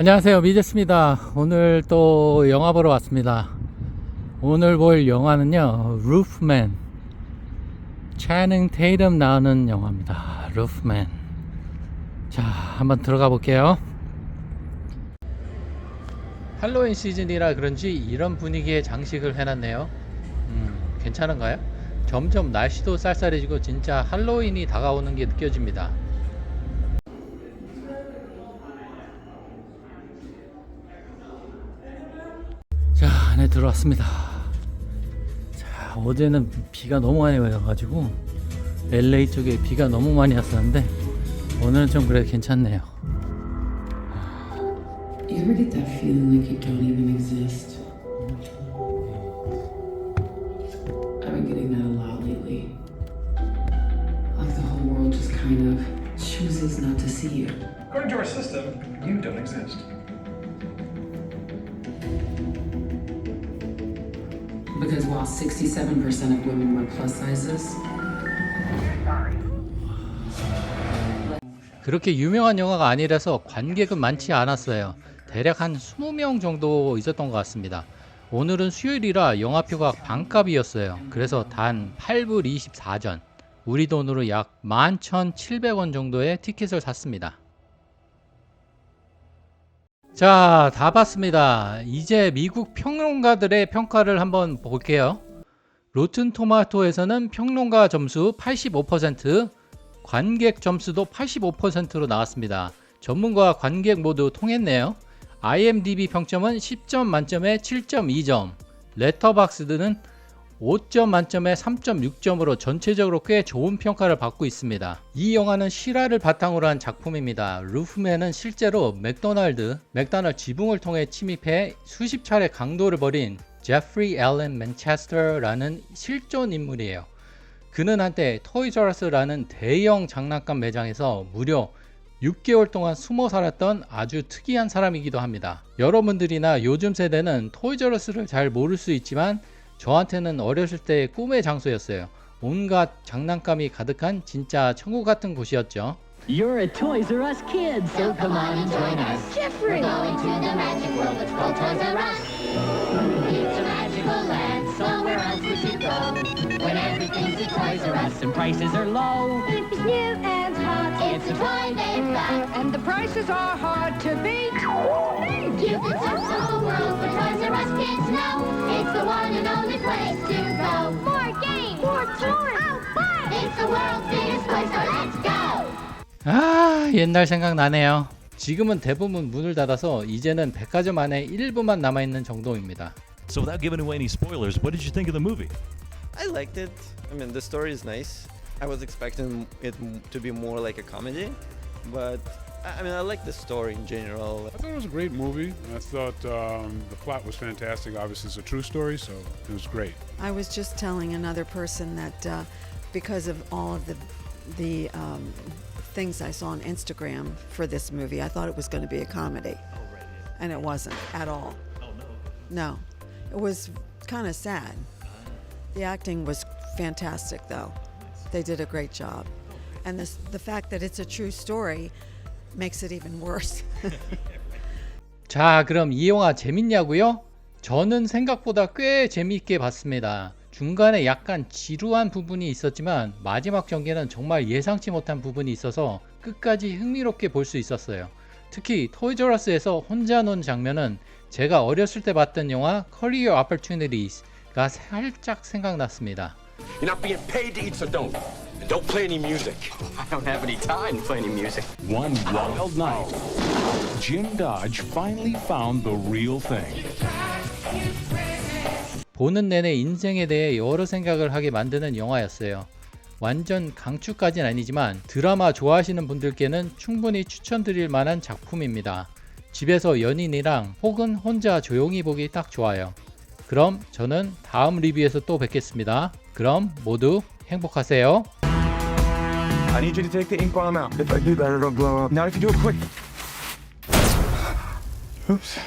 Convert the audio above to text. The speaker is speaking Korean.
안녕하세요. 미제스입니다. 오늘 또 영화 보러 왔습니다. 오늘 볼 영화는요 루프맨 차닝 테이름 나오는 영화입니다. 루프맨 자 한번 들어가 볼게요. 할로윈 시즌이라 그런지 이런 분위기의 장식을 해놨네요. 음, 괜찮은가요? 점점 날씨도 쌀쌀해지고 진짜 할로윈이 다가오는 게 느껴집니다 자 안에 들어왔습니다 자 어제는 비가 너무 많이 와가지고 LA 쪽에 비가 너무 많이 왔었는데 오늘은 좀 그래도 괜찮네요 You ever get that feeling like you don't even exist? I've been getting that a lot lately. Like the whole world just kind of chooses not to see you. According to our system, you don't exist. Because while 67% of women wear plus sizes, 그렇게 유명한 영화가 아니라서 관객은 많지 않았어요. 대략 한 20명 정도 있었던 것 같습니다. 오늘은 수요일이라 영화표가 반값이었어요. 그래서 단 8불 24전. 우리 돈으로 약 11,700원 정도의 티켓을 샀습니다 자, 다 봤습니다. 이제 미국 평론가들의 평가를 한번 볼게요. 로튼 토마토에서는 평론가 점수 85%, 관객 점수도 85%로 나왔습니다. 전문가와 관객 모두 통했네요. IMDb 평점은 10점 만점에 7.2점, 레터박스드는 5점 만점에 3.6점으로 전체적으로 꽤 좋은 평가를 받고 있습니다. 이 영화는 실화를 바탕으로 한 작품입니다. 루프맨은 실제로 맥도날드, 맥도날드 지붕을 통해 침입해 수십 차례 강도를 벌인 제프리 앨런 맨체스터라는 실존 인물이에요. 그는 한때 토이저러스라는 대형 장난감 매장에서 무려 6개월 동안 숨어 살았던 아주 특이한 사람이기도 합니다. 여러분들이나 요즘 세대는 토이저러스를 잘 모를 수 있지만 저한테는 어렸을 때의 꿈의 장소였어요. 온갖 장난감이 가득한 진짜 천국 같은 곳이었죠. You're a Toys R Us kid, so come on and join us. Jeffrey! We're going to the magic world, it's called Toys R Us. It's a magical land, somewhere else we should go. When everything's a Toys R Us. And prices are low. It's new and it's a toy they've got. And the prices are hard to beat. You can search the whole world for Toys R Us kids now. It's the one and only place to go. More games, more toys, oh fun! It's the world's biggest toy, so let's go! 아, 옛날 생각 나네요. 지금은 대부분 문을 닫아서 이제는 백화점 안에 일부만 남아 있는 정도입니다. So without giving away any spoilers, what did you think of the movie? I liked it. I mean, the story is nice. I was expecting it to be more like a comedy, but I I mean, I like the story in general. I thought it was a great movie. I thought um, the plot was fantastic. Obviously, it's a true story, so it was great. I was just telling another person that uh, because of all of the the um, things I saw on Instagram for this movie, I thought it was going to be a comedy, and it wasn't at all. Oh no! No, it was kind of sad. The acting was fantastic, though. They did a great job, and this, the fact that it's a true story makes it even worse. 자, 그럼 이 영화 재밌냐고요? 저는 생각보다 꽤 재미있게 봤습니다. 중간에 약간 지루한 부분이 있었지만 마지막 전개는 정말 예상치 못한 부분이 있어서 끝까지 흥미롭게 볼 수 있었어요. 특히 토이저러스에서 혼자 논 장면은 제가 어렸을 때 봤던 영화 Career Opportunities가 살짝 생각났습니다. You're not being paid to eat, so don't. And don't play any music. I don't have any time to play any music. One wild night, Jim Dodge finally found the real thing. 보는 내내 인생에 대해 여러 생각을 하게 만드는 영화였어요. 완전 강추까진 아니지만 드라마 좋아하시는 분들께는 충분히 추천드릴 만한 작품입니다. 집에서 연인이랑 혹은 혼자 조용히 보기 딱 좋아요. 그럼 저는 다음 리뷰에서 또 뵙겠습니다. 그럼 모두 행복하세요. I need you to take the ink bomb out. If I do that, it'll blow up. Not if you do it quick. Oops.